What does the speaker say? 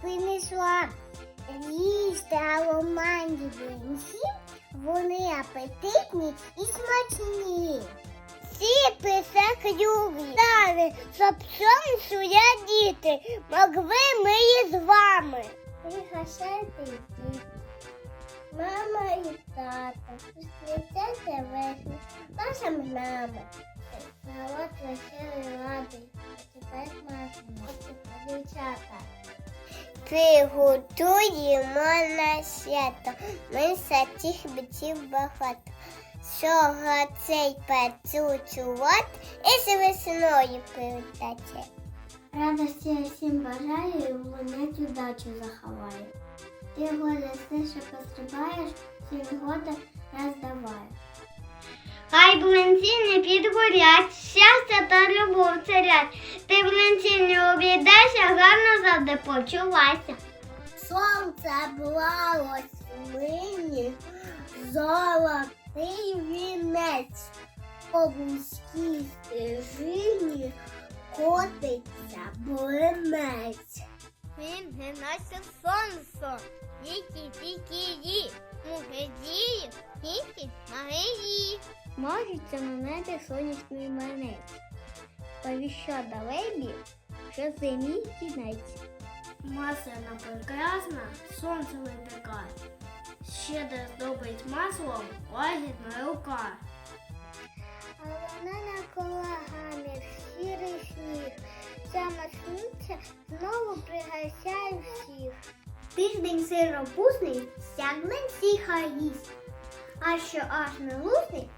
принесла їсти ароманді блинці. Вони апетитні і смачні. Ці писаклюві дали, щоб сонцю я діти, могли ми і з вами. Пригощайте діти. Мама і тата, зустрічайте весну разом з нами. Народ веселий радий, тепер маємо дівчата. Приготуємо на свято, ми сатіх битів багато. Всього цей пацючуват і з весною привітати. Радості всім бажаю і волонець удачу заховаю. Ти года все, що пострибаєш, всім года роздаваєш. Хай блинці не підгорять, щастя та любов царять. Ти блинці не обійдешся, гарно завжди почувайся. Сонце блалось мені, золотий вінець, по вузькій стежині котиться блинець. Він гинася сонце, тільки тільки ї, мугедії, тільки магії. Можеться на небі сонячний манець, повіща далебі, що зимі кінець. Масляна прекрасна, сонце випікає. Щедро здобить маслом лагідна рука. А вона навколо гамір, Тиждень сиропусний, сяглень сіха їсть. А що аж не лусний,